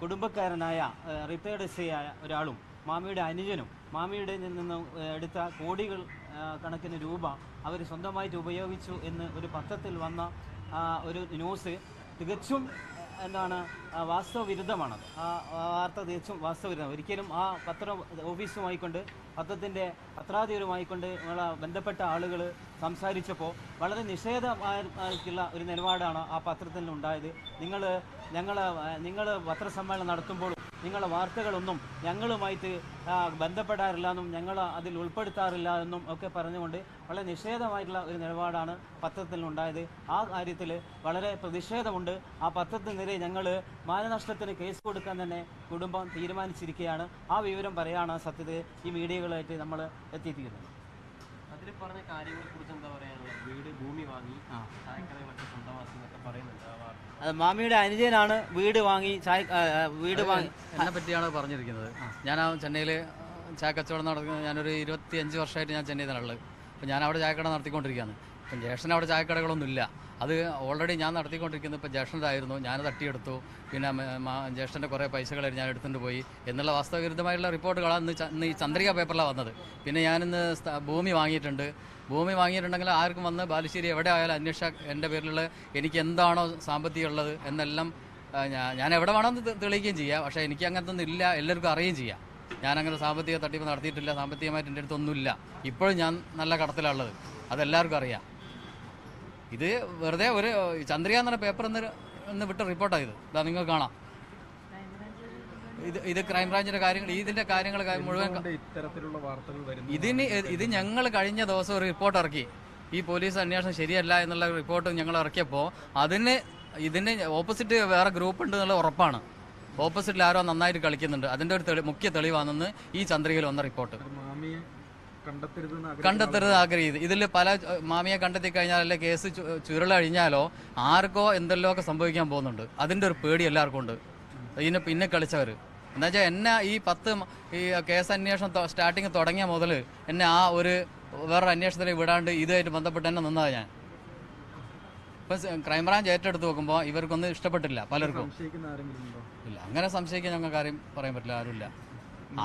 കുടുംബക്കാരനായ retired S ആയ ഒരാളും മാമിയുടെ അനുജനും മാമിയുടെ നിന്ന് എടുത്ത കോടികൾ കണക്കിന് രൂപ അവർ സ്വന്തമായിട്ട് ഉപയോഗിച്ചു എന്ന് ഒരു പത്രത്തിൽ വന്ന ഒരു ന്യൂസ് തികച്ചും എന്താണ് ആ, വാസ്തവവിരുദ്ധമാണത് ആ വാർത്ത തികച്ചും വാസ്തവവിരുദ്ധം ഒരിക്കലും ആ പത്രം ഓഫീസുമായിക്കൊണ്ട് പത്രത്തിന്റെ പത്രാധിപരുമായിക്കൊണ്ട് ബന്ധപ്പെട്ട ആളുകൾ സംസാരിച്ചപ്പോൾ വളരെ നിഷേധമായിട്ടുള്ള ഒരു നിലപാടാണ് ആ പത്രത്തിൽ ഉണ്ടായത്. നിങ്ങൾ ഞങ്ങൾ നിങ്ങൾ പത്രസമ്മേളനം നടത്തുമ്പോൾ നിങ്ങളുടെ വാർത്തകളൊന്നും ഞങ്ങളുമായിട്ട് ബന്ധപ്പെടാറില്ല എന്നും ഞങ്ങൾ അതിൽ ഉൾപ്പെടുത്താറില്ല എന്നും ഒക്കെ പറഞ്ഞുകൊണ്ട് വളരെ നിഷേധമായിട്ടുള്ള ഒരു നിലപാടാണ് പത്രത്തിൽ ഉണ്ടായത്. ആ കാര്യത്തിൽ വളരെ പ്രതിഷേധമുണ്ട്. ആ പത്രത്തിനെതിരെ ഞങ്ങൾ മാനനഷ്ടത്തിന് കേസ് കൊടുക്കാൻ തന്നെ കുടുംബം തീരുമാനിച്ചിരിക്കുകയാണ്. ആ വിവരം പറയാണ് സത്യത്തിൽ ഈ മീഡിയകളായിട്ട് നമ്മൾ എത്തിയിരിക്കുന്നത്. അതിൽ പറഞ്ഞ കാര്യങ്ങളെ കുറിച്ച് എന്താ പറയാനുള്ളത് വീട് ഭൂമി വാങ്ങി സ്വന്തമാക്കി എന്നൊക്കെ പറയുന്നുണ്ട് ആ വാർത്ത. അത് മാമിയുടെ അനുജനാണ് വീട് വാങ്ങി ചായ ആ, വീട് വാങ്ങി. എന്നെ പറ്റിയാണ് പറഞ്ഞിരിക്കുന്നത്. ഞാൻ ആ ചെന്നൈയിൽ ചായ കച്ചവടം നടക്കുന്നത് ഞാനൊരു ഇരുപത്തി അഞ്ച് വർഷമായിട്ട് ഞാൻ ചെന്നൈയിലാണ് ഉള്ളത്. അപ്പോൾ ഞാൻ അവിടെ ചായക്കട നടത്തിക്കൊണ്ടിരിക്കുകയാണ്. അപ്പം ജ്യേഷ്ഠന് അവിടെ ചായക്കടകളൊന്നും ഇല്ല അത് ഓൾറെഡി ഞാൻ നടത്തിക്കൊണ്ടിരിക്കുന്നത് ഇപ്പോൾ ജ്യേഷ്ഠന്റെതായിരുന്നു ഞാൻ തട്ടിയെടുത്തു. പിന്നെ ജ്യേഷ്ഠന്റെ കുറേ പൈസകൾ ഞാൻ എടുത്തുകൊണ്ട് പോയി. എന്നുള്ള വാസ്തവവിരുദ്ധമായിട്ടുള്ള റിപ്പോർട്ടുകളാണ് ഇന്ന് ഈ ചന്ദ്രിക പേപ്പറിലാണ് വന്നത്. പിന്നെ ഞാനിന്ന് ഭൂമി വാങ്ങിയിട്ടുണ്ട്. ഭൂമി വാങ്ങിയിട്ടുണ്ടെങ്കിൽ ആർക്കും വന്ന് ബാലുശ്ശേരി എവിടെ ആയാലും അന്വേഷിച്ച എന്റെ പേരിലുള്ള എനിക്ക് എന്താണോ സാമ്പത്തികം ഉള്ളത് എന്നെല്ലാം ഞാൻ എവിടെ വേണമെന്ന് തെളിയിക്കുകയും ചെയ്യാം. പക്ഷേ എനിക്ക് അങ്ങനത്തെ ഒന്നും ഇല്ല. എല്ലാവർക്കും അറിയുകയും ചെയ്യാം. ഞാനങ്ങനെ സാമ്പത്തിക തട്ടിപ്പ് നടത്തിയിട്ടില്ല. സാമ്പത്തികമായിട്ട് എന്റെ അടുത്തൊന്നുമില്ല. ഇപ്പോഴും ഞാൻ നല്ല കടത്തിലുള്ളത് അതെല്ലാവർക്കും അറിയാം. ഇത് വെറുതെ ഒരു ചന്ദ്രിക എന്ന പേപ്പർ എന്ന് വിട്ട റിപ്പോർട്ടാണ് ഇത്. ഇതാ നിങ്ങൾ കാണാം. ഇത് ഇത് ക്രൈംബ്രാഞ്ചിന്റെ കാര്യങ്ങൾ ഇതിന്റെ കാര്യങ്ങൾ മുഴുവൻ ഇത്തരത്തിലുള്ള വാർത്തകൾ ഇതിന് ഇത് ഞങ്ങൾ കഴിഞ്ഞ ദിവസം ഒരു റിപ്പോർട്ട് ഇറക്കി. ഈ പോലീസ് അന്വേഷണം ശരിയല്ല എന്നുള്ള റിപ്പോർട്ട് ഞങ്ങൾ ഇറക്കിയപ്പോൾ അതിന് ഇതിന് ഓപ്പോസിറ്റ് വേറെ ഗ്രൂപ്പ് ഉണ്ട് എന്നുള്ള ഉറപ്പാണ്. ഓപ്പോസിറ്റിൽ ആരോ നന്നായിട്ട് കളിക്കുന്നുണ്ട്. അതിന്റെ ഒരു മുഖ്യ തെളിവാണെന്ന് ഈ ചന്ദ്രികയിൽ വന്ന റിപ്പോർട്ട് കണ്ടെത്തരുത് ആഗ്രഹിക്കുന്നത് ഇതിൽ പല മാമിയെ കണ്ടെത്തി കഴിഞ്ഞാൽ അല്ലെ കേസ് ചുരുളഴിഞ്ഞാലോ ആർക്കോ എന്തെല്ലോ ഒക്കെ സംഭവിക്കാൻ പോകുന്നുണ്ട്. അതിന്റെ ഒരു പേടി എല്ലാവർക്കും ഉണ്ട്. ഇതിനെ പിന്നെ കളിച്ചവർ എന്നുവെച്ചാൽ എന്നെ ഈ പത്ത് ഈ കേസ് അന്വേഷണം സ്റ്റാർട്ടിങ് തുടങ്ങിയ മുതൽ എന്നെ ആ ഒരു വേറൊരു അന്വേഷണത്തിലേക്ക് വിടാണ്ട് ഇതുമായിട്ട് ബന്ധപ്പെട്ട് തന്നെ നിന്നതാണ് ഞാൻ. ഇപ്പം ക്രൈംബ്രാഞ്ച് ഏറ്റെടുത്ത് നോക്കുമ്പോൾ ഇവർക്കൊന്നും ഇഷ്ടപ്പെട്ടില്ല പലർക്കും. ഇല്ല അങ്ങനെ സംശയിക്കാൻ ഞങ്ങൾക്ക് കാര്യം പറയാൻ പറ്റില്ല ആരുമില്ല.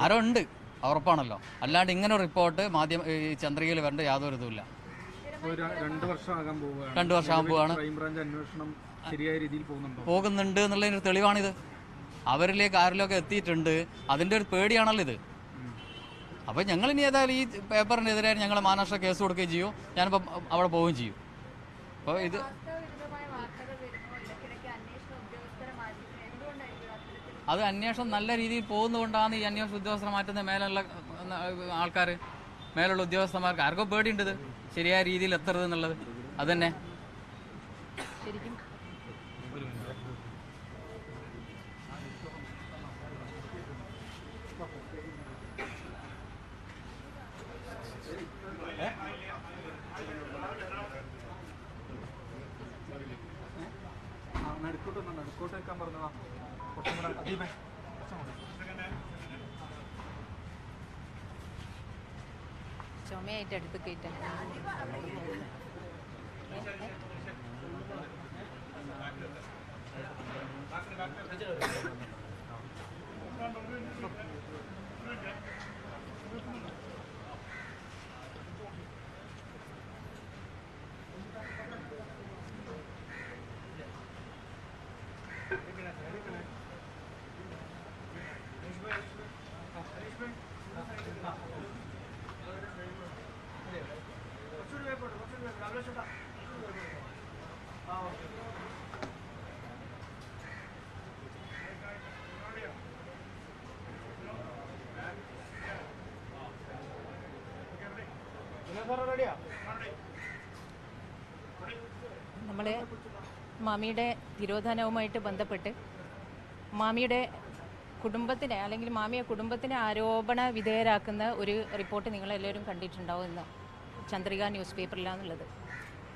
ആരോ ഉണ്ട്. ഉറപ്പാണല്ലോ. അല്ലാണ്ട് ഇങ്ങനെ റിപ്പോർട്ട് മാധ്യമ ഈ ചന്ദ്രികയിൽ വരേണ്ട യാതൊരു ഇതുമില്ല. രണ്ടു ഒരു രണ്ട് വർഷം ആകാൻ പോവുകയാണ്. രണ്ട് ക്രൈംബ്രാഞ്ച് അന്വേഷണം ശരിയായ രീതിയിൽ പോകുന്നുണ്ടോ? പോകുന്നുണ്ട് എന്നുള്ളതിന് ഒരു തെളിവാണിത്. അവരിലേക്ക് ആരിലൊക്കെ എത്തിയിട്ടുണ്ട്. അതിന്റെ ഒരു പേടിയാണല്ലോ ഇത്. അപ്പോൾ ഞങ്ങൾ ഇനി ഏതായാലും ഈ പേപ്പറിനെതിരെ ഞങ്ങൾ മാനനഷ്ട കേസ് കൊടുക്കുകയും ചെയ്യും. ഞാനിപ്പോൾ അവിടെ പോവുകയും ചെയ്യും. അപ്പോൾ ഇത് വാസ്തവവിരുദ്ധമായ വാർത്തകൾ വരുന്നു ഇടയ്ക്കിടയ്ക്ക് അന്വേഷണ ഉദ്യോഗസ്ഥരെ മാറ്റുന്നു എന്തുകൊണ്ടായിരിക്കും അത്തരത്തിൽ അത് അന്വേഷണം നല്ല രീതിയിൽ പോകുന്നതുകൊണ്ടാണ് ഈ അന്വേഷണ ഉദ്യോഗസ്ഥരെ മാറ്റുന്ന മേലുള്ള ആൾക്കാർ മേലുള്ള ഉദ്യോഗസ്ഥന്മാർക്ക് ആർക്കോ പേടിയുണ്ട് ശരിയായ രീതിയിൽ എത്തരുത് എന്നുള്ളത്. അതന്നെ ശരിക്കും ആ, നടുക്കോട്ട് വന്നോ, നടുക്കോട്ട് വെക്കാൻ പറഞ്ഞതാ കുറച്ചും കൂടെ അദീപേ, കുറച്ചും കൂടെ. ചുമയായിട്ട് അടുത്ത് കയറ്റാൻ. നമ്മൾ മാമിയുടെ തിരോധാനവുമായിട്ട് ബന്ധപ്പെട്ട് മാമിയുടെ കുടുംബത്തിനെ അല്ലെങ്കിൽ മാമിയെ കുടുംബത്തിനെ ആരോപണ വിധേയരാക്കുന്ന ഒരു റിപ്പോർട്ട് നിങ്ങളെല്ലാവരും കണ്ടിട്ടുണ്ടാവും ഇന്ന് ചന്ദ്രിക ന്യൂസ് പേപ്പറിലാണുള്ളത്.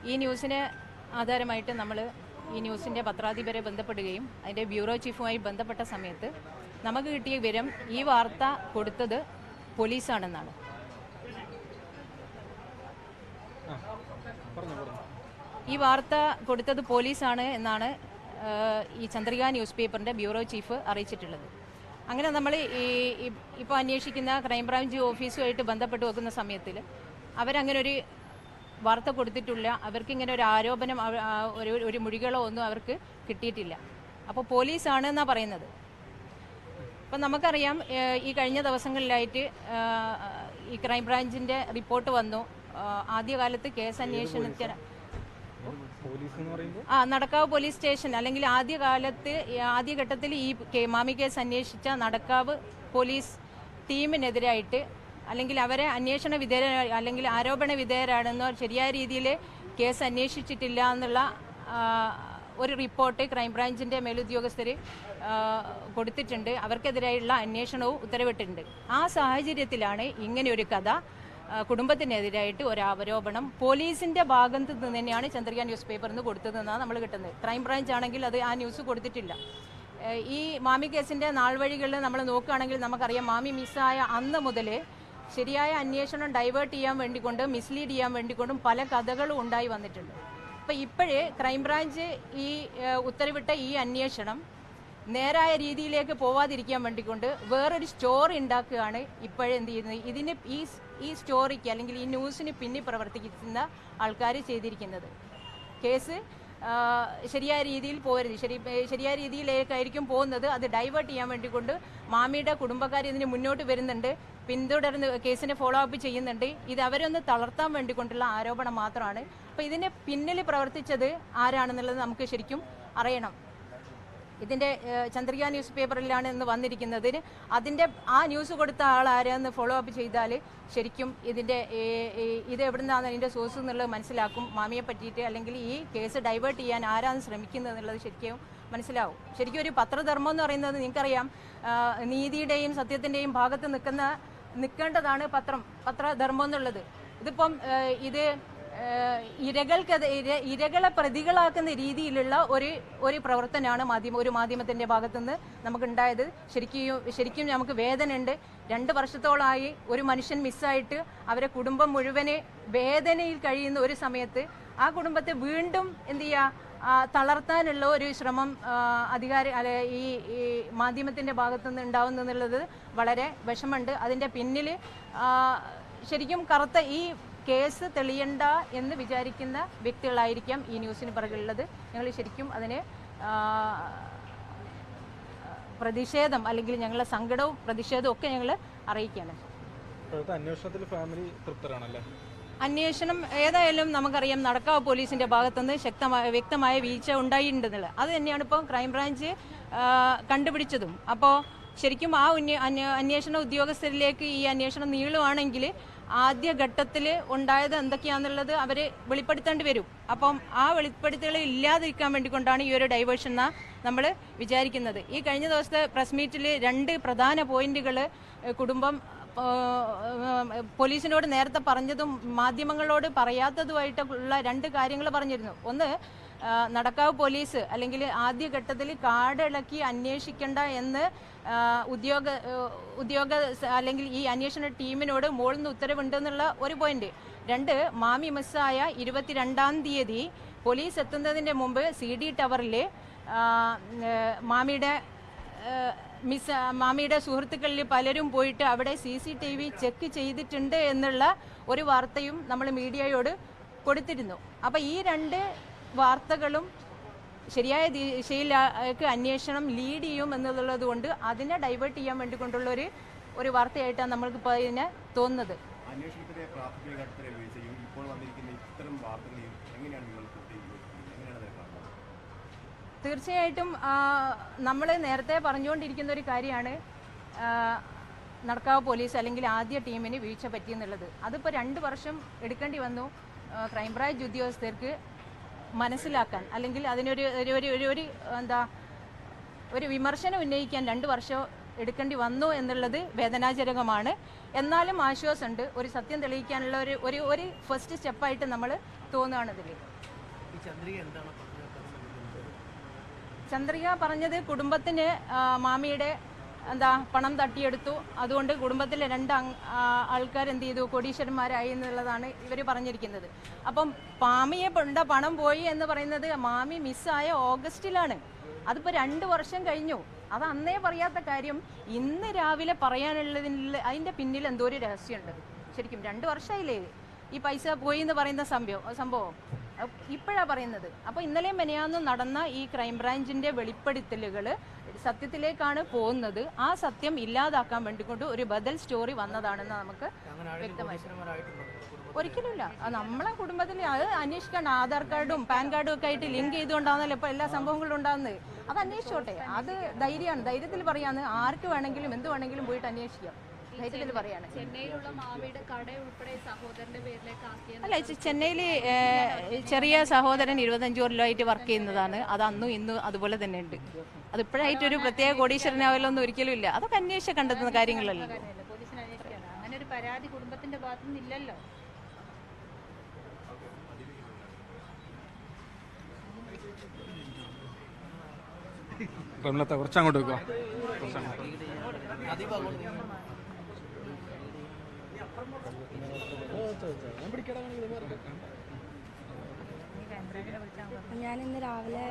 ഈ ന്യൂസിനെ ആധാരമായിട്ട് നമ്മൾ ഈ ന്യൂസിന്റെ പത്രാധിപരെ ബന്ധപ്പെടുകയും അതിന്റെ ബ്യൂറോ ചീഫുമായി ബന്ധപ്പെട്ട സമയത്ത് നമുക്ക് കിട്ടിയ വിവരം ഈ വാർത്ത കൊടുത്തത് പോലീസാണെന്നാണ് പറഞ്ഞോ പറഞ്ഞോ ഈ വാർത്ത കൊടുത്തത് പോലീസാണ് എന്നാണ് ഈ ചന്ദ്രിക ന്യൂസ് പേപ്പറിന്റെ ബ്യൂറോ ചീഫ് അറിയിച്ചിട്ടുള്ളത്. അങ്ങനെ നമ്മൾ ഈ ഇപ്പോൾ അന്വേഷിക്കുന്ന ക്രൈംബ്രാഞ്ച് ഓഫീസുമായിട്ട് ബന്ധപ്പെട്ട് വെക്കുന്ന സമയത്തിൽ അവരങ്ങനെ ഒരു വാർത്ത കൊടുത്തിട്ടില്ല. അവർക്ക് ഇങ്ങനെ ഒരു ആരോപണം ഒരു ഒരു മൊഴികളോ ഒന്നും അവർക്ക് കിട്ടിയിട്ടില്ല. അപ്പോൾ പോലീസാണ് എന്നാണ് പറയുന്നത്. അപ്പം നമുക്കറിയാം ഈ കഴിഞ്ഞ ദിവസങ്ങളിലായിട്ട് ഈ ക്രൈംബ്രാഞ്ചിന്റെ റിപ്പോർട്ട് വന്നു. ആദ്യകാലത്ത് കേസ് അന്വേഷണത്തിന് ആ നടക്കാവ് പോലീസ് സ്റ്റേഷൻ. അല്ലെങ്കിൽ ആദ്യകാലത്ത് ആദ്യഘട്ടത്തിൽ ഈ മാമി കേസ് അന്വേഷിച്ച നടക്കാവ് പോലീസ് ടീമിനെതിരായിട്ട് അല്ലെങ്കിൽ അവരെ അന്വേഷണ വിധേയ അല്ലെങ്കിൽ ആരോപണ വിധേയരാണെന്നോ ശരിയായ രീതിയിൽ കേസ് അന്വേഷിച്ചിട്ടില്ല എന്നുള്ള ഒരു റിപ്പോർട്ട് ക്രൈംബ്രാഞ്ചിന്റെ മേലുദ്യോഗസ്ഥർ കൊടുത്തിട്ടുണ്ട്. അവർക്കെതിരായുള്ള അന്വേഷണവും ഉത്തരവിട്ടിട്ടുണ്ട്. ആ സാഹചര്യത്തിലാണ് ഇങ്ങനെയൊരു കഥ കുടുംബത്തിനെതിരായിട്ട് ഒരു ആരോപണം പോലീസിന്റെ ഭാഗത്ത് നിന്ന് തന്നെയാണ് ചന്ദ്രിക ന്യൂസ് പേപ്പറിൽ നിന്ന് കൊടുത്തതെന്നാണ് നമ്മൾ കിട്ടുന്നത്. ക്രൈംബ്രാഞ്ച് ആണെങ്കിൽ അത് ആ ന്യൂസ് കൊടുത്തിട്ടില്ല. ഈ മാമി കേസിന്റെ നാൾ വഴികളിൽ നമ്മൾ നോക്കുകയാണെങ്കിൽ നമുക്കറിയാം മാമി മിസ്സായ അന്ന് മുതൽ ശരിയായ അന്വേഷണം ഡൈവേർട്ട് ചെയ്യാൻ വേണ്ടിക്കൊണ്ടും മിസ്ലീഡ് ചെയ്യാൻ വേണ്ടിക്കൊണ്ടും പല കഥകളും ഉണ്ടായി വന്നിട്ടുണ്ട്. അപ്പം ഇപ്പോഴേ ക്രൈംബ്രാഞ്ച് ഈ ഉത്തരവിട്ട ഈ അന്വേഷണം നേരായ രീതിയിലേക്ക് പോവാതിരിക്കാൻ വേണ്ടിക്കൊണ്ട് വേറൊരു സ്റ്റോറി ഉണ്ടാക്കുകയാണ് ഇപ്പോഴെന്ത് ചെയ്യുന്നത്. ഇതിന് ഈ ഈ സ്റ്റോറിക്ക് അല്ലെങ്കിൽ ഈ ന്യൂസിന് പിന്നിൽ പ്രവർത്തിക്കുന്ന ആൾക്കാർ ചെയ്തിരിക്കുന്നത്. കേസ് ശരിയായ രീതിയിൽ പോരുത് ശരി ശരിയായ രീതിയിലേക്കായിരിക്കും പോകുന്നത്. അത് ഡൈവേർട്ട് ചെയ്യാൻ വേണ്ടി കൊണ്ട് മാമിയുടെ കുടുംബക്കാർ ഇതിന് മുന്നോട്ട് വരുന്നുണ്ട്. പിന്തുടർന്ന് കേസിനെ ഫോളോ അപ്പ് ചെയ്യുന്നുണ്ട്. ഇത് അവരൊന്ന് തളർത്താൻ വേണ്ടി കൊണ്ടുള്ള ആരോപണം മാത്രമാണ്. അപ്പോൾ ഇതിന് പിന്നിൽ പ്രവർത്തിച്ചത് ആരാണെന്നുള്ളത് നമുക്ക് ശരിക്കും അറിയണം. ഇതിന്റെ ചന്ദ്രിക ന്യൂസ് പേപ്പറിലാണ് ഇന്ന് വന്നിരിക്കുന്നതിന്. അതിന്റെ ആ ന്യൂസ് കൊടുത്ത ആൾ ആരാന്ന് ഫോളോ അപ്പ് ചെയ്താൽ ശരിക്കും ഇതിന്റെ ഇത് എവിടെ ഇത് എവിടുന്നാണ് അതിന്റെ സോഴ്സ് എന്നുള്ളത് മനസ്സിലാക്കും. മാമിയെ പറ്റിയിട്ട് അല്ലെങ്കിൽ ഈ കേസ് ഡൈവേർട്ട് ചെയ്യാൻ ആരാണ് ശ്രമിക്കുന്നത് എന്നുള്ളത് ശരിക്കും മനസ്സിലാവും. ശരിക്കും ഒരു പത്രധർമ്മം എന്ന് പറയുന്നത് നിങ്ങൾക്കറിയാം നീതിയുടെയും സത്യത്തിന്റെയും ഭാഗത്ത് നിൽക്കുന്ന നിൽക്കേണ്ടതാണ് പത്രം പത്രധർമ്മം എന്നുള്ളത്. ഇതിപ്പം ഇത് ഇരകൾക്ക് ഇരകളെ പ്രതികളാക്കുന്ന രീതിയിലുള്ള ഒരു ഒരു പ്രവർത്തനമാണ് മാധ്യമ ഒരു മാധ്യമത്തിന്റെ ഭാഗത്തുനിന്ന് നമുക്കുണ്ടായത്. ശരിക്കും ശരിക്കും നമുക്ക് വേദനയുണ്ട്. രണ്ട് വർഷത്തോളമായി ഒരു മനുഷ്യൻ മിസ്സായിട്ട് അവരെ കുടുംബം മുഴുവനെ വേദനയിൽ കഴിയുന്ന ഒരു സമയത്ത് ആ കുടുംബത്തെ വീണ്ടും എന്ത് ചെയ്യുക തളർത്താനുള്ള ഒരു ശ്രമം അധികാരി അല്ലെ ഈ മാധ്യമത്തിന്റെ ഭാഗത്തുനിന്ന് ഉണ്ടാവുന്നുള്ളത് വളരെ വിഷമമുണ്ട്. അതിന്റെ പിന്നിൽ ശരിക്കും കറുത്ത ഈ കേസ് തെളിയണ്ട എന്ന് വിചാരിക്കുന്ന വ്യക്തികളായിരിക്കാം ഈ ന്യൂസിന് പിറകിലുള്ളത്. ഞങ്ങൾ ശരിക്കും അതിനെ പ്രതിഷേധം അല്ലെങ്കിൽ ഞങ്ങളുടെ സങ്കടവും പ്രതിഷേധവും ഒക്കെ ഞങ്ങൾ അറിയിക്കുകയാണ്. അന്വേഷണത്തിൽ ഫാമിലി തൃപ്തരാണല്ലേ? അന്വേഷണം ഏതായാലും നമുക്കറിയാം നടക്കാവ് പോലീസിന്റെ ഭാഗത്തുനിന്ന് ശക്തമായ വ്യക്തമായ വീഴ്ച ഉണ്ടായിട്ടുണ്ടെന്നുള്ളത് അത് തന്നെയാണ് ഇപ്പോൾ ക്രൈംബ്രാഞ്ച് കണ്ടുപിടിച്ചതും. അപ്പോൾ ശരിക്കും ആ അന്വേഷണ ഉദ്യോഗസ്ഥരിലേക്ക് ഈ അന്വേഷണം നീളുവാണെങ്കിൽ ആദ്യ ഘട്ടത്തിൽ ഉണ്ടായത് എന്തൊക്കെയാണെന്നുള്ളത് അവർ വെളിപ്പെടുത്തേണ്ടി വരും. അപ്പം ആ വെളിപ്പെടുത്തലുകൾ ഇല്ലാതിരിക്കാൻ വേണ്ടിക്കൊണ്ടാണ് ഈ ഒരു ഡൈവേഴ്ഷൻ എന്ന നമ്മൾ വിചാരിക്കുന്നത്. ഈ കഴിഞ്ഞ ദിവസത്തെ പ്രസ് മീറ്റിൽ രണ്ട് പ്രധാന പോയിന്റുകൾ കുടുംബം പോലീസിനോട് നേരത്തെ പറഞ്ഞതും മാധ്യമങ്ങളോട് പറയാത്തതുമായിട്ടുള്ള രണ്ട് കാര്യങ്ങൾ പറഞ്ഞിരുന്നു. ഒന്ന് നടക്കാവ് പോലീസ് അല്ലെങ്കിൽ ആദ്യഘട്ടത്തിൽ കാടിളക്കി അന്വേഷിക്കേണ്ട എന്ന് ഉദ്യോഗ ഉദ്യോഗ അല്ലെങ്കിൽ ഈ അന്വേഷണ ടീമിനോട് മുകളിൽ നിന്ന് ഉത്തരവുണ്ടെന്നുള്ള ഒരു പോയിന്റ് രണ്ട് മാമി മിസ്സായ ഇരുപത്തിരണ്ടാം തീയതി പോലീസ് എത്തുന്നതിന്റെ മുമ്പ് സി ഡി ടവറിൽ മാമിയുടെ മിസ് മാമിയുടെ സുഹൃത്തുക്കളിൽ പലരും പോയിട്ട് അവിടെ C C T V check ചെയ്തിട്ടുണ്ട് എന്നുള്ള ഒരു വാർത്തയും നമ്മൾ മീഡിയയോട് കൊടുത്തിരുന്നു. അപ്പോൾ ഈ രണ്ട് വാർത്തകളും ശരിയായ ദിശയിലേക്ക് അന്വേഷണം ലീഡ് ചെയ്യും എന്നുള്ളത് കൊണ്ട് അതിനെ ഡൈവേർട്ട് ചെയ്യാൻ വേണ്ടി കൊണ്ടുള്ള ഒരു ഒരു വാർത്തയായിട്ടാണ് നമ്മൾക്ക് ഇപ്പോൾ ഇതിനെ തോന്നുന്നത്. അന്വേഷണത്തിലെ പ്രാഥമിക ഘട്ടത്തിലെ വീഴ്ചയും ഇപ്പോൾ വന്നിരിക്കുന്ന ഇത്തരം വാർത്തകളെയും എങ്ങനെയാണ് നിങ്ങൾ തീർച്ചയായിട്ടും നമ്മൾ നേരത്തെ പറഞ്ഞുകൊണ്ടിരിക്കുന്ന ഒരു കാര്യമാണ് നടക്കാവ് പോലീസ് അല്ലെങ്കിൽ ആദ്യ ടീമിന് വീഴ്ച പറ്റിയെന്നുള്ളത്. അതിപ്പോൾ രണ്ട് വർഷം എടുക്കേണ്ടി വന്നു ക്രൈംബ്രാഞ്ച് ഉദ്യോഗസ്ഥർക്ക്. മനസ്സിലാക്കാൻ അല്ലെങ്കിൽ അതിനൊരു ഒരു ഒരു ഒരു ഒരു എന്താ ഒരു വിമർശനം ഉന്നയിക്കാൻ രണ്ട് വർഷം എടുക്കേണ്ടി വന്നു എന്നുള്ളത് വേദനാജനകമാണ്. എന്നാലും ആശ്വാസമുണ്ട്. ഒരു സത്യം തെളിയിക്കാനുള്ള ഒരു ഒരു ഒരു ഫസ്റ്റ് സ്റ്റെപ്പായിട്ട് നമ്മൾ തോന്നുകയാണ് ഇതിൽ. ചന്ദ്രിക എന്താണ് പറഞ്ഞത്? ചന്ദ്രിക പറഞ്ഞത് കുടുംബത്തിന് മാമിയുടെ എന്താ പണം തട്ടിയെടുത്തു. അതുകൊണ്ട് കുടുംബത്തിലെ രണ്ട് ആൾക്കാർ എന്ത് ചെയ്തു? കോടീശ്വരന്മാരായി എന്നുള്ളതാണ് ഇവർ പറഞ്ഞിരിക്കുന്നത്. അപ്പം മാമിയെ കൊണ്ട പണം പോയി എന്ന് പറയുന്നത് മാമി മിസ്സായ ഓഗസ്റ്റിലാണ്. അതിപ്പോൾ രണ്ട് വർഷം കഴിഞ്ഞു. അത് അന്നേ പറയാത്ത കാര്യം. ഇന്ന് രാവിലെ പറയാനുള്ളതിൽ അതിന്റെ പിന്നിൽ എന്തോ ഒരു രഹസ്യമുണ്ട്. ശരിക്കും രണ്ട് വർഷമായില്ലേ? ഈ പൈസ പോയി എന്ന് പറയുന്ന സംഭവം സംഭവം. ഇപ്പോഴാണ് പറയുന്നത്. അപ്പോൾ ഇന്നലെയും മെനയാന്നും നടന്ന ഈ ക്രൈംബ്രാഞ്ചിന്റെ വെളിപ്പെടുത്തലുകൾ സത്യത്തിലേക്കാണ് പോകുന്നത്. ആ സത്യം ഇല്ലാതാക്കാൻ വേണ്ടിക്കൊണ്ട് ഒരു ബദൽ സ്റ്റോറി വന്നതാണെന്ന് നമുക്ക് വ്യക്തമായി ഒരിക്കലുമില്ല. നമ്മളെ കുടുംബത്തിൽ അത് അന്വേഷിക്കേണ്ട. ആധാർ കാർഡും പാൻ കാർഡും ഒക്കെ ആയിട്ട് ലിങ്ക് ചെയ്തുകൊണ്ടാണല്ലോ ഇപ്പോൾ എല്ലാ സംഭവങ്ങളും ഉണ്ടാകുന്നത് അത് അന്വേഷിച്ചോട്ടെ. അത് ധൈര്യമാണ്. ധൈര്യത്തിൽ പറയാന്ന് ആർക്ക് വേണമെങ്കിലും എന്ത് വേണമെങ്കിലും പോയിട്ട് അന്വേഷിക്കാം. അല്ല ചെന്നൈയിൽ ചെറിയ സഹോദരൻ ഇരുപത്തഞ്ച് കൊല്ലമായിട്ട് വർക്ക് ചെയ്യുന്നതാണ്. അത് അന്നും ഇന്നും അതുപോലെ തന്നെ ഉണ്ട്. അത് ഇപ്പോഴായിട്ട് ഒരു പ്രത്യേക കോടീശ്വരനാവലൊന്നും ഒരിക്കലും ഇല്ല. അതൊക്കെ അന്വേഷിച്ച് കണ്ടെത്തുന്ന കാര്യങ്ങളല്ലേ? അങ്ങനെ ഒരു പരാതി കുടുംബത്തിന്റെ ഭാഗത്തുനിന്ന് ഇല്ലല്ലോ. റംലത്ത കുറച്ചങ്ങോട്ട് വെക്കുക കുറച്ചങ്ങോട്ട്. ഞാൻ ഇന്ന് രാവിലെ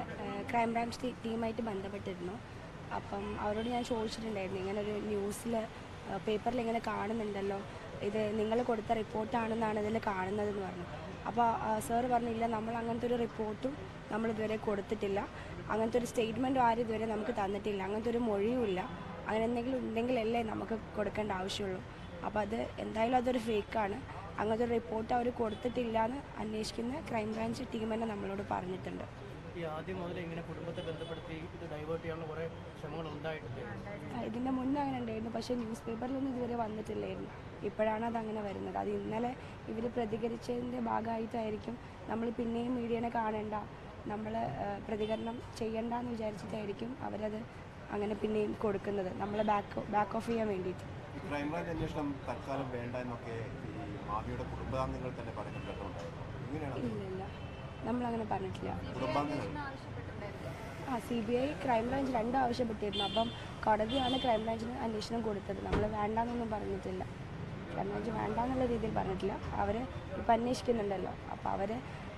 ക്രൈംബ്രാഞ്ച് ബ്രാഞ്ച് ടീമായിട്ട് ബന്ധപ്പെട്ടിരുന്നു. അപ്പം അവരോട് ഞാൻ ചോദിച്ചിട്ടുണ്ടായിരുന്നു. ഇങ്ങനെ ഒരു ന്യൂസിൽ പേപ്പറിൽ ഇങ്ങനെ കാണുന്നുണ്ടല്ലോ. ഇത് നിങ്ങൾ കൊടുത്ത റിപ്പോർട്ടാണെന്നാണ് ഇതിൽ കാണുന്നതെന്ന് പറഞ്ഞു. അപ്പോൾ സാർ പറഞ്ഞില്ല നമ്മൾ അങ്ങനത്തെ ഒരു റിപ്പോർട്ടും നമ്മൾ ഇതുവരെ കൊടുത്തിട്ടില്ല. അങ്ങനത്തെ ഒരു സ്റ്റേറ്റ്മെന്റും ആരും ഇതുവരെ നമുക്ക് തന്നിട്ടില്ല. അങ്ങനത്തെ ഒരു മൊഴിയുമില്ല അങ്ങനെ എന്തെങ്കിലും ഉണ്ടെങ്കിലല്ലേ നമുക്ക് കൊടുക്കേണ്ട ആവശ്യമുള്ളൂ. അപ്പോൾ അത് എന്തായാലും അതൊരു ഫേക്കാണ് അങ്ങനത്തെ ഒരു റിപ്പോർട്ട് അവർ കൊടുത്തിട്ടില്ല എന്ന് അന്വേഷിക്കുന്ന ക്രൈംബ്രാഞ്ച് ടീം തന്നെ നമ്മളോട് പറഞ്ഞിട്ടുണ്ട്. ഈ ആദ്യം മുതൽ ഇങ്ങനെ കുടുംബത്തെ ബന്ധപ്പെടുത്തി ഇത് ഡൈവേർട്ട് ചെയ്യാനുള്ള കുറേ ശ്രമങ്ങൾ ഉണ്ടായിട്ടുണ്ട് ഇതിന്റെ മുന്നേ അങ്ങനെ ഉണ്ടായിരുന്നു. പക്ഷേ ന്യൂസ് പേപ്പറിലൊന്നും ഇതുവരെ വന്നിട്ടില്ലായിരുന്നു. ഇപ്പോഴാണ് അത് അങ്ങനെ വരുന്നത്. അത് ഇന്നലെ ഇവർ പ്രതികരിച്ചതിന്റെ ഭാഗമായിട്ടായിരിക്കും നമ്മൾ പിന്നെയും മീഡിയനെ കാണേണ്ട നമ്മൾ പ്രതികരണം ചെയ്യണ്ട എന്ന് വിചാരിച്ചിട്ടായിരിക്കും അവരത് അങ്ങനെ പിന്നെയും കൊടുക്കുന്നത്. നമ്മളെ ബാക്ക് ബാക്ക് ഓഫ് ചെയ്യാൻ വേണ്ടിയിട്ട്. ഈ ക്രൈംബ്രാഞ്ച് അന്വേഷണം തൽക്കാലം വേണ്ട എന്നൊക്കെ ഈ മാവിയുടെ കുടുംബാംഗങ്ങൾ തന്നെ ഇങ്ങനെയാണ്? നമ്മളങ്ങനെ പറഞ്ഞിട്ടില്ല. കുടുംബാംഗങ്ങൾ? ആ സി ബി ഐ ക്രൈംബ്രാഞ്ച് രണ്ടും ആവശ്യപ്പെട്ടിരുന്നു. അപ്പം കോടതിയാണ് ക്രൈംബ്രാഞ്ചിന് അന്വേഷണം കൊടുത്തത്. നമ്മൾ വേണ്ടാന്നൊന്നും പറഞ്ഞിട്ടില്ല. ക്രൈംബ്രാഞ്ച് വേണ്ടാന്നുള്ള രീതിയിൽ പറഞ്ഞിട്ടില്ല. അവർ ഇപ്പം അന്വേഷിക്കുന്നുണ്ടല്ലോ അപ്പോൾ അവർ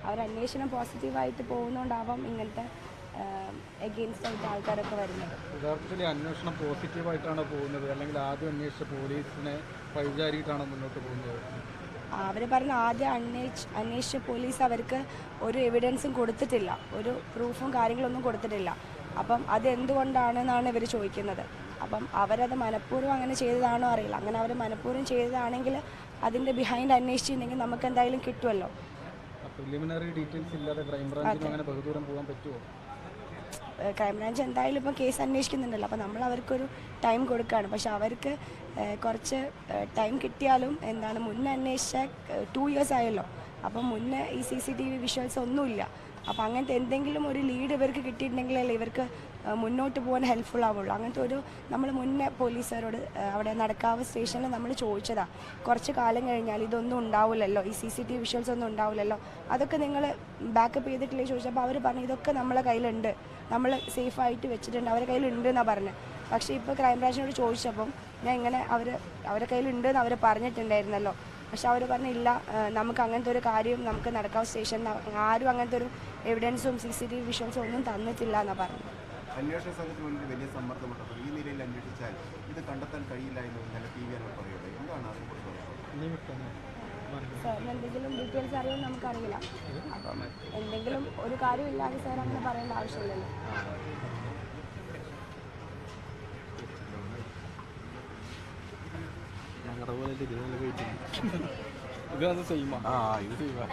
അവർ അന്വേഷണം പോസിറ്റീവായിട്ട് പോകുന്നതുകൊണ്ടാവാം ഇങ്ങനത്തെ എഗെയിൻസ്റ്റ് ആയിട്ട് ആൾക്കാരൊക്കെ വരുന്നത്. യഥാർത്ഥത്തിൽ അന്വേഷണം പോസിറ്റീവായിട്ടാണ് പോകുന്നത്? അല്ലെങ്കിൽ ആദ്യം അന്വേഷിച്ച പോലീസിനെ വൈചാരിയിട്ടാണ് മുന്നോട്ട് പോകുന്നത്? അവർ പറഞ്ഞ ആദ്യം അന്വേഷ അന്വേഷിച്ച പോലീസ് അവർക്ക് ഒരു എവിഡൻസും കൊടുത്തിട്ടില്ല. ഒരു പ്രൂഫും കാര്യങ്ങളൊന്നും കൊടുത്തിട്ടില്ല. അപ്പം അത് എന്തുകൊണ്ടാണെന്നാണ് ഇവർ ചോദിക്കുന്നത്. അപ്പം അവരത് മനഃപൂർവം അങ്ങനെ ചെയ്തതാണോ അറിയില്ല. അങ്ങനെ അവർ മനഃപൂർവം ചെയ്തതാണെങ്കിൽ അതിന്റെ ബിഹൈൻഡ് അന്വേഷിച്ചിട്ടുണ്ടെങ്കിൽ നമുക്ക് എന്തായാലും കിട്ടുമല്ലോ പ്രിലിമിനറി ഡീറ്റെയിൽസ് ഇല്ലാതെ ക്രൈംബ്രാഞ്ചിന് അങ്ങനെ ബഹുദൂരം പോകാൻ പറ്റുമോ ക്രൈംബ്രാഞ്ച് എന്തായാലും ഇപ്പോൾ കേസ് അന്വേഷിക്കുന്നുണ്ടല്ലോ. അപ്പോൾ നമ്മൾ അവർക്കൊരു ടൈം കൊടുക്കുകയാണ് പക്ഷെ അവർക്ക് കുറച്ച് ടൈം കിട്ടിയാലും എന്താണ് മുന്നേ അന്വേഷിച്ച ടു ഇയേഴ്സ് ആയല്ലോ. അപ്പം മുന്നേ ഈ C C T V visuals ഒന്നുമില്ല. അപ്പം അങ്ങനത്തെ എന്തെങ്കിലും ഒരു ലീഡ് ഇവർക്ക് കിട്ടിയിട്ടുണ്ടെങ്കിലല്ലേ ഇവർക്ക് മുന്നോട്ട് പോകാൻ ഹെൽപ്ഫുൾ ആവുള്ളൂ. അങ്ങനത്തെ ഒരു നമ്മൾ മുന്നേ പോലീസുകാരോട് അവിടെ നടക്കാവ് സ്റ്റേഷനിൽ നമ്മൾ ചോദിച്ചതാ. കുറച്ച് കാലം കഴിഞ്ഞാൽ ഇതൊന്നും ഉണ്ടാവില്ലല്ലോ. ഈ സി സി ടി വിഷ്വൽസ് ഒന്നും ഉണ്ടാവില്ലല്ലോ. അതൊക്കെ നിങ്ങൾ ബാക്കപ്പ് ചെയ്തിട്ടില്ലേ ചോദിച്ചപ്പോൾ അവർ പറഞ്ഞു ഇതൊക്കെ നമ്മളെ കയ്യിലുണ്ട്. നമ്മൾ സേഫായിട്ട് വെച്ചിട്ടുണ്ട്. അവരുടെ കയ്യിലുണ്ട് എന്നാണ് പറഞ്ഞത് പക്ഷേ ഇപ്പോൾ ക്രൈംബ്രാഞ്ചിനോട് ചോദിച്ചപ്പം ഞാൻ ഇങ്ങനെ അവർ അവരുടെ കയ്യിലുണ്ട് എന്ന് അവർ പറഞ്ഞിട്ടുണ്ടായിരുന്നല്ലോ. പക്ഷെ അവർ പറഞ്ഞില്ല നമുക്ക് അങ്ങനത്തെ ഒരു കാര്യം നമുക്ക് നടക്കാവ് സ്റ്റേഷൻ ആരും അങ്ങനത്തെ ഒരു എവിഡൻസും സി സി ടി വി വിഷ്വൽസും ഒന്നും തന്നിട്ടില്ല എന്നാണ് പറഞ്ഞത്. അന്വേഷണ സംഘത്തിന് മുന്നിൽ വലിയ സമ്മർദ്ദമുണ്ടപ്പോൾ ഈ നിലയിൽ അന്വേഷിച്ചാൽ ഇത് കണ്ടെത്താൻ കഴിയില്ല എന്ന് ഇന്നലെ ടി വി പറയുന്നത്. എന്താണ് അതിനെക്കുറിച്ച് പറയുന്നത് സാറിന് എന്തെങ്കിലും ഡീറ്റെയിൽസ് നമുക്കറിയില്ല. അപ്പം എന്തെങ്കിലും ഒരു കാര്യമില്ലാതെ സാർ അങ്ങനെ പറയേണ്ട ആവശ്യമില്ലല്ലോ. ഞങ്ങളുടെ പോലെ ഇത് അത് ആ ഇത് സെയിമാ